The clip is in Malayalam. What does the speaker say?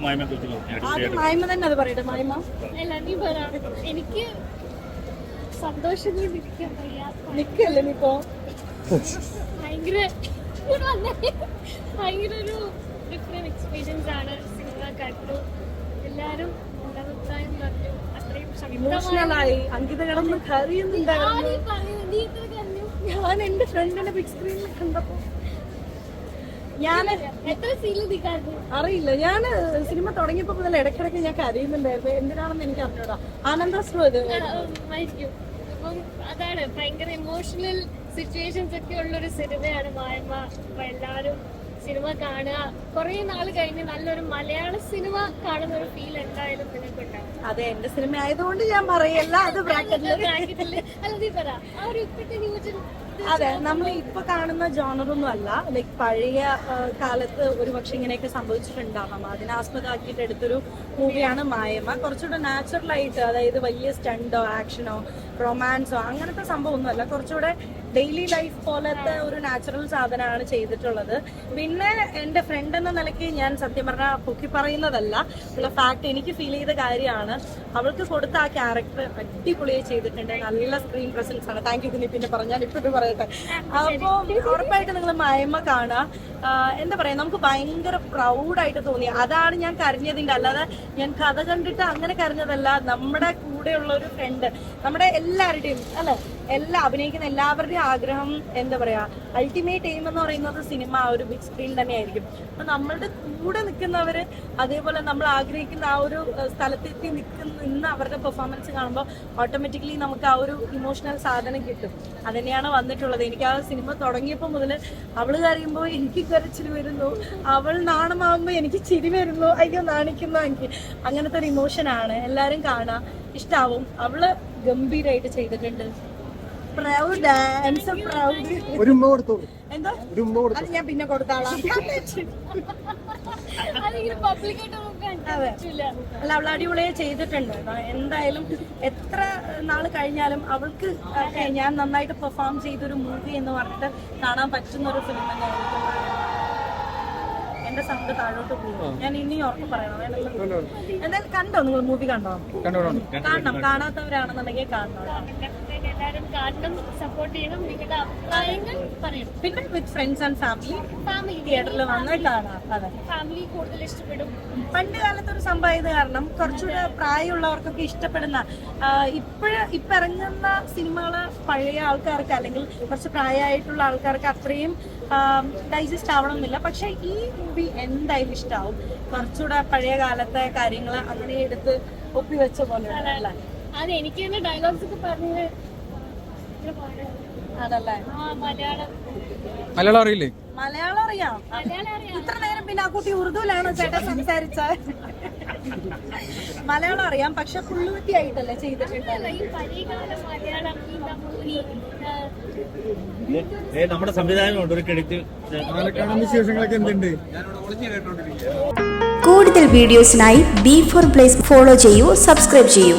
മായ്മ തന്നെ അത് പറയട്ടെ മായ്മ. എനിക്ക് സന്തോഷം കൊണ്ടിരിക്കാൻ വയ്യ. നിക്കല്ലേ നീ ഇപ്പോ? ഭയങ്കര ഇങ്ങോട്ട് വന്നേ. ഭയങ്കര ഒരു ഡിഫറെന്റ് എക്സ്പീരിയൻസ് ആണ് സിനിമ കണ്ടു. എല്ലാരും നല്ല അഭിപ്രായം പറഞ്ഞു. അത്രയും അങ്കിത കിടന്ന് ഞാൻ എന്റെ ഫ്രണ്ടിനെ ബിഗ് സ്ക്രീനിൽ കണ്ടപ്പോ ഞാൻ അറിയില്ല. ഞാൻ സിനിമ തുടങ്ങിയപ്പോ മുതൽ ഇടയ്ക്കിടയ്ക്ക് ഞാൻ കരയുന്നുണ്ടായിരുന്നു. എന്തിനാണെന്ന് എനിക്ക് അറിഞ്ഞൂടാ. അത് ആയിരിക്കും. അതാണ് ഭയങ്കര ഇമോഷണൽ സിറ്റുവേഷൻസ് ഒക്കെ ഉള്ള ഒരു സിനിമയാണ് മായമ്മ. എല്ലാരും സിനിമ കാണുക. കുറെ നാൾ കഴിഞ്ഞ് നല്ലൊരു മലയാള സിനിമ കാണുന്ന ഒരു ഫീൽ എന്തായാലും നിനക്കുണ്ടാവും. അതെ എന്റെ സിനിമ ആയതുകൊണ്ട് ഞാൻ പറയല്ല അത് അതെ നമ്മൾ ഇപ്പൊ കാണുന്ന ജോണറൊന്നും അല്ല. ലൈക് പഴയ കാലത്ത് ഒരു പക്ഷെ ഇങ്ങനെയൊക്കെ സംഭവിച്ചിട്ടുണ്ടാവാം. അതിനെ ആസ്പദമാക്കിയിട്ട് എടുത്തൊരു മൂവിയാണ് മായമ്മ കുറച്ചുകൂടെ നാച്ചുറൽ ആയിട്ട് അതായത് വലിയ സ്റ്റണ്ടോ ആക്ഷനോ റൊമാൻസോ അങ്ങനത്തെ സംഭവമൊന്നും അല്ല കുറച്ചുകൂടെ ഡെയിലി ലൈഫ് പോലത്തെ ഒരു നാച്ചുറൽ സാധനമാണ് ചെയ്തിട്ടുള്ളത്. പിന്നെ എന്റെ ഫ്രണ്ട് എന്ന നിലയ്ക്ക് ഞാൻ സത്യം പറഞ്ഞാൽ പൊക്കി പറയുന്നതല്ല. ഉള്ള ഫാക്ട് എനിക്ക് ഫീൽ ചെയ്ത കാര്യമാണ്. അവൾക്ക് കൊടുത്ത ആ ക്യാരക്ടർ അടിപൊളിയായി ചെയ്തിട്ടുണ്ട്. നല്ല സ്ക്രീൻ പ്രസൻസ് ആണ്. താങ്ക് യു പിന്നെ പറഞ്ഞാൽ ഇപ്പൊ ഇത് പറയട്ടെ. അപ്പോ ഉറപ്പായിട്ട് നിങ്ങൾ മയമ്മ കാണുക എന്താ പറയാ നമുക്ക് ഭയങ്കര പ്രൗഡായിട്ട് തോന്നി. അതാണ് ഞാൻ കരഞ്ഞതിന്റെ. അല്ലാതെ ഞാൻ കഥ കണ്ടിട്ട് അങ്ങനെ കരഞ്ഞതല്ല. നമ്മുടെ കൂടെയുള്ള ഒരു ഫ്രണ്ട് നമ്മുടെ എല്ലാവരുടെയും അല്ലെ? എല്ലാ അഭിനയിക്കുന്ന എല്ലാവരുടെയും ആഗ്രഹം എന്താ പറയാ? അൾട്ടിമേറ്റ് എയിം എന്ന് പറയുന്നത് സിനിമ ഒരു ബിഗ് സ്ക്രീൻ തന്നെയായിരിക്കും. അപ്പൊ നമ്മളുടെ കൂടെ നിൽക്കുന്നവര് അതേപോലെ നമ്മൾ ആഗ്രഹിക്കുന്ന ആ ഒരു സ്ഥലത്തെത്തി നിൽക്കുന്ന നിന്ന് അവരുടെ പെർഫോമൻസ് കാണുമ്പോൾ ഓട്ടോമാറ്റിക്കലി നമുക്ക് ആ ഒരു ഇമോഷണൽ സാധനം കിട്ടും. അതന്നെയാണ് വന്നിട്ടുള്ളത്. എനിക്ക് ആ സിനിമ തുടങ്ങിയപ്പോൾ മുതൽ അവൾ കരയുമ്പോൾ എനിക്ക് കരച്ചിരി വരുന്നു. അവൾ നാണമാകുമ്പോൾ എനിക്ക് ചിരി വരുന്നു. അയ്യോ നാണിക്കുന്നു എനിക്ക്. അങ്ങനത്തെ ഒരു ഇമോഷനാണ് എല്ലാവരും കാണാം. ഇഷ്ടാവും. അവൾ ഗംഭീരായിട്ട് ചെയ്തിട്ടുണ്ട്. പ്രൗഡ് ഡാൻസ് പ്രൗഡ് ഒരു ഉമ്മ കൊടുത്തോ എന്താ? ഒരു ഉമ്മ കൊടുത്തു അത് ഞാൻ പിന്നെ കൊടുത്താളാം. അല്ല അവൾ അടിപൊളിയെ ചെയ്തിട്ടുണ്ട്. എന്തായാലും എത്ര നാൾ കഴിഞ്ഞാലും അവൾക്ക് ഞാൻ നന്നായിട്ട് പെർഫോം ചെയ്തൊരു മൂവി എന്ന് പറഞ്ഞിട്ട് കാണാൻ പറ്റുന്ന ഒരു ഫിലിം തന്നെയായിരിക്കും. എന്റെ സൗണ്ട് താഴോട്ട് പോകും. ഞാൻ ഇനി ഉറപ്പ് പറയണം. എന്തായാലും കണ്ടോ? നിങ്ങൾ മൂവി കണ്ടോ? കാണണം. കാണാത്തവരാണെന്നുണ്ടെങ്കിൽ കാണണം Definitely എല്ലാരും കാണണം സപ്പോർട്ട് ചെയ്യണം നിങ്ങളുടെ അഭിപ്രായങ്ങൾ പറയണം. പിന്നെ with friends and family family തിയേറ്ററിൽ വന്ന് കാണാം. അതെ. ഫാമിലി കൂടുതൽ ഇഷ്ടപ്പെടും. പണ്ട് കാലത്ത് ഒരു സംഭവം ഇത് കാരണം കുറച്ചുകൂടെ പ്രായമുള്ളവർക്കൊക്കെ ഇഷ്ടപ്പെടുന്ന ഇപ്പോഴ ഇപ്പൊ ഇറങ്ങുന്ന സിനിമകൾ പഴയ ആൾക്കാർക്ക് അല്ലെങ്കിൽ കുറച്ച് പ്രായമായിട്ടുള്ള ആൾക്കാർക്ക് അത്രയും ഡൈജസ്റ്റ് ആവണമെന്നില്ല. പക്ഷെ ഈ മൂവി എന്തായാലും ഇഷ്ടാവും. കുറച്ചുകൂടെ പഴയ കാലത്തെ കാര്യങ്ങൾ അങ്ങനെ എടുത്ത് ഒപ്പിവെച്ച പോലെ അല്ലേ? അത് എനിക്ക് തന്നെ ഡയലോഗ്സ് ഒക്കെ പറഞ്ഞത്. അതല്ലേ? മലയാളം. മലയാളം അറിയില്ലേ? മലയാളം അറിയാം. മലയാളം അറിയാം. ഇത്ര നേരം പിന്നെ ആ കുട്ടി ഉറുദുവിലാണോ ചേട്ടൻ സംസാരിച്ച? മലയാളം അറിയാം പക്ഷെ പുള്ളുകുത്തി ആയിട്ടല്ലേ ചെയ്തിട്ടുണ്ട് നമ്മുടെ സംവിധാനമുണ്ട് ഒരു ക്രെഡിറ്റ് വിശേഷങ്ങളൊക്കെ എന്തുണ്ട്? കൂടുതൽ വീഡിയോസിനായി ബി ഫോർ പ്ലേസ് ഫോളോ ചെയ്യൂ സബ്സ്ക്രൈബ് ചെയ്യൂ.